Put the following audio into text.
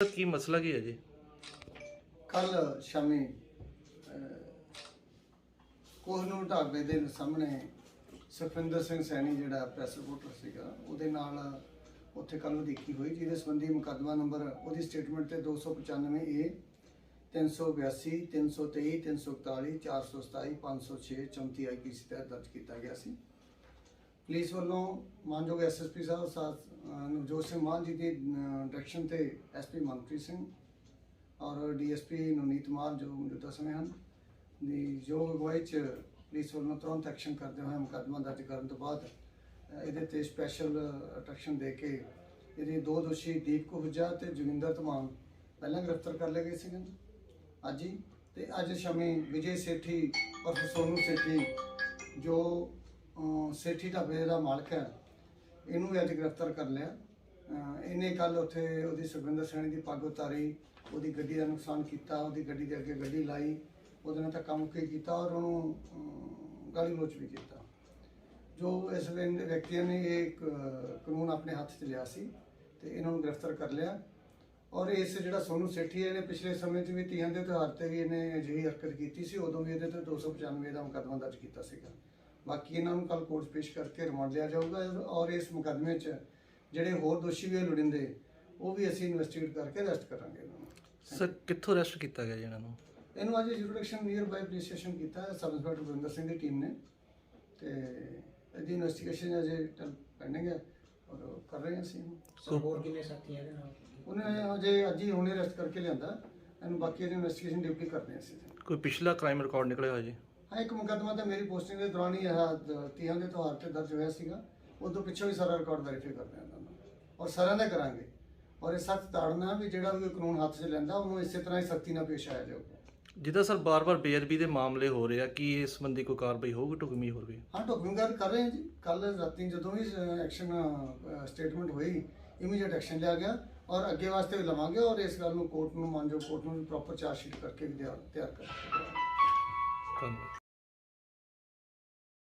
Sir, ਕੀ ਮਸਲਾ ਕੀ ਹੈ ਜੀ? ਕੱਲ ਸ਼ਾਮੀ ਕੋਹਨੂਰ ਢਾਬੇ ਦੇ ਸਾਹਮਣੇ ਸੁਖਵਿੰਦਰ ਸਿੰਘ ਸੈਣੀ ਜਿਹੜਾ ਪ੍ਰੈਸ ਰਿਪੋਰਟਰ ਸੀਗਾ, ਉਹਦੇ ਨਾਲ ਉੱਥੇ ਕੱਲ ਦੇਖੀ ਹੋਈ, ਜਿਹਦੇ ਸੰਬੰਧੀ ਮੁਕੱਦਮਾ ਨੰਬਰ, ਉਹਦੀ ਸਟੇਟਮੈਂਟ ਤੇ 295 ਏ 382 323 341 427 506 34 ਆਈਪੀਸੀ ਤਹਿਤ ਦਰਜ ਕੀਤਾ ਗਿਆ ਸੀ। ਪੁਲਿਸ ਵੱਲੋਂ ਮਾਨਯੋਗ ਐਸਐਸਪੀ ਸਾਹਿਬ, ਸਾਥ ਨਵਜੋਤ ਸਿੰਘ ਮਾਨ ਜੀ ਦੀ ਡਾਇਰੈਕਸ਼ਨ ਤੇ ਐਸਪੀ ਮਨਪ੍ਰੀਤ ਸਿੰਘ ਔਰ ਡੀਐਸਪੀ ਨਵਨੀਤ ਮਾਨ ਜੋ ਮੌਜੂਦਾ ਸਮੇਂ ਹਨ, ਦੀ ਯੋਗ ਅਗਵਾਈ ਚ ਪੁਲਿਸ ਵੱਲੋਂ ਤੁਰੰਤ ਐਕਸ਼ਨ ਕਰਦੇ ਹੋਏ ਮੁਕੱਦਮਾ ਦਰਜ ਕਰਨ ਤੋਂ ਬਾਅਦ ਇਹਦੇ ਤੇ ਸਪੈਸ਼ਲ ਅਟੈਕਸ਼ਨ ਦੇ ਕੇ ਇਹਦੇ ਦੋ ਦੋਸ਼ੀ ਦੀਪ ਹੁਜਾ ਤੇ ਜੋਗਿੰਦਰ ਧਮਾਨ ਪਹਿਲਾਂ ਗ੍ਰਿਫਤਾਰ ਕਰ ਲਏ ਗਏ ਸੀਗੇ। ਅੱਜ ਹੀ ਤੇ ਅੱਜ ਸ਼ਾਮੀ ਵਿਜੇ ਸੇਠੀ ਔਰ ਸੋਨੂ ਸੇਠੀ ਜੋ ਸੇਠੀ ਢਾਬੇ ਦਾ ਮਾਲਕ ਹੈ। ਇਹਨੂੰ ਵੀ ਅੱਜ ਗ੍ਰਿਫਤਾਰ ਕਰ ਲਿਆ। ਇਹਨੇ ਕੱਲ ਉੱਥੇ ਉਹਦੀ ਸੁਖਵਿੰਦਰ ਸੈਣੀ ਦੀ ਪੱਗ ਉਤਾਰੀ ਉਹਦੀ ਗੱਡੀ ਦਾ ਨੁਕਸਾਨ ਕੀਤਾ ਉਹਦੀ ਗੱਡੀ ਦੇ ਅੱਗੇ ਗੱਡੀ ਲਾਈ ਉਹਦੇ ਨਾਲ ਧੱਕਾ ਮੁੱਕੀ ਕੀਤਾ ਔਰ ਉਹਨੂੰ ਅਹ, ਗਾਲੀ ਗਲੋਚ ਵੀ ਕੀਤਾ। ਜੋ ਇਸ ਵੇਲੇ ਵਿਅਕਤੀਆਂ ਨੇ ਇਹ ਕ- ਕਾਨੂੰਨ ਆਪਣੇ ਹੱਥ 'ਚ ਲਿਆ ਸੀ ਤੇ ਇਹਨਾਂ ਨੂੰ ਗ੍ਰਿਫਤਾਰ ਕਰ ਲਿਆ। ਔਰ ਇਸ ਜਿਹੜਾ ਸੋਨੂ ਸੇਠੀ ਹੈ, ਇਹਨੇ ਪਿਛਲੇ ਸਮੇਂ 'ਚ ਵੀ ਤੀਆਂ ਦੇ ਤਿਉਹਾਰ ਤੇ ਵੀ ਇਹਨੇ ਅਜਿਹੀ ਹਰਕਤ ਕੀਤੀ ਸੀ ਉਦੋਂ ਵੀ ਇਹਦੇ ਤੇ 295 ਦਾ ਮੁਕੱਦਮਾ ਦਰਜ ਕੀਤਾ ਸੀਗਾ। ਬਾਕੀ ਇਹਨਾਂ ਨੂੰ ਕੱਲ ਕੋਰਟ ਪੇਸ਼ ਕਰਕੇ ਰਿਮਾਂਡ ਲਿਆ ਜਾਊਗਾ ਔਰ ਇਸ ਮੁਕੱਦਮੇ 'ਚ ਜਿਹੜੇ ਹੋਰ ਦੋਸ਼ੀ ਵੀ ਲੁੜਿੰਦੇ ਉਹ ਵੀ ਅਸੀਂ ਇਨਵੈਸਟੀਗੇਟ ਕਰਕੇ ਅਰੈਸਟ ਕਰਾਂਗੇ ਇਹਨਾਂ ਨੂੰ। ਸਰ ਕਿੱਥੋਂ ਅਰੈਸਟ ਕੀਤਾ ਗਿਆ ਜੀ ਇਹਨਾਂ ਨੂੰ? ਇਹਨੂੰ ਅੱਜ ਜੁਡੀਸ਼ਨ ਨੀਅਰ ਬਾਈ ਪੁਲਿਸ ਸਟੇਸ਼ਨ ਕੀਤਾ ਹੈ ਸਬ ਇੰਸਪੈਕਟਰ ਗੁਰਿੰਦਰ ਸਿੰਘ ਦੀ ਟੀਮ ਨੇ। ਤੇ ਇਹਦੀ ਇਨਵੈਸਟੀਗੇਸ਼ਨ ਅਜੇ ਪੈਂਡਿੰਗ ਹੈ ਔਰ ਕਰ ਰਹੇ ਹਾਂ ਅਸੀਂ ਹੋਰ ਕਿੰਨੇ ਸਾਥੀ ਹੈਗੇ ਨਾਲ? ਉਹਨੇ ਅਜੇ ਅੱਜ ਹੀ ਹੁਣੇ ਅਰੈਸਟ ਕਰਕੇ ਲਿਆਂਦਾ ਇਹਨੂੰ ਬਾਕੀ ਇਹਦੀ ਇਨਵੈਸਟੀਗੇਸ਼ਨ ਡਿਊਟੀ ਕਰਦੇ ਹਾਂ ਅਸੀਂ। ਕੋਈ ਪਿਛਲਾ ਕ੍ਰਾਈਮ ਰਿਕਾਰਡ ਨਿਕਲਿਆ ਹੋਇਆ ਜੀ? ਹਾਂ ਇੱਕ ਮੁਕੱਦਮਾ ਤਾਂ ਮੇਰੀ ਪੋਸਟਿੰਗ ਦੇ ਦੌਰਾਨ ਹੀ ਇਹ ਤੀਆਂ ਦੇ ਤਿਉਹਾਰ ਤੇ ਦਰਜ ਹੋਇਆ ਸੀਗਾ। ਉਦੋਂ ਪਿੱਛੋਂ ਵੀ ਸਾਰਾ ਰਿਕਾਰਡ ਵੈਰੀਫਾਈ ਕਰਦੇ ਹਾਂ ਇਹਨਾਂ ਨੂੰ ਔਰ ਸਾਰਿਆਂ ਦਾ ਕਰਾਂਗੇ। ਔਰ ਇਹ ਸਖਤ ਤਾੜਨਾ ਵੀ ਜਿਹੜਾ ਵੀ ਕਾਨੂੰਨ ਹੱਥ 'ਚ ਲੈਂਦਾ ਉਹਨੂੰ ਇਸੇ ਤਰ੍ਹਾਂ ਹੀ ਸਖਤੀ ਨਾਲ ਪੇਸ਼ ਆਇਆ ਜਾਊਗਾ। ਜਿੱਦਾਂ ਸਰ ਬਾਰ-ਬਾਰ ਬੇਅਦਬੀ ਦੇ ਮਾਮਲੇ ਹੋ ਰਹੇ ਆ ਕੀ ਇਸ ਸੰਬੰਧੀ ਕੋਈ ਕਾਰਵਾਈ ਹੋਊਗੀ ਢੁਕਵੀਂ ਹੋਵੇ ਹਾਂ ਡਾਕੂਮੈਂਟ ਕਰ ਰਹੇ ਹਾਂ ਜੀ। ਕੱਲ ਰਾਤੀ ਜਦੋਂ ਵੀ ਐਕਸ਼ਨ ਸਟੇਟਮੈਂਟ ਹੋਈ ਇਮੀਡੀਏਟ ਐਕਸ਼ਨ ਲਿਆ ਗਿਆ ਔਰ ਅੱਗੇ ਵਾਸਤੇ ਵੀ ਲਵਾਂਗੇ ਔਰ ਇਸ ਗੱਲ ਨੂੰ ਕੋਰਟ ਨੂੰ ਮੰਨਜੋ ਕੋਰਟ ਨੂੰ ਪ੍ਰੋਪਰ ਚਾਰਜ ਸ਼ੀਟ ਕਰਕੇ ਵੀ ਤਿਆਰ ਧੰਨਵਾਦ।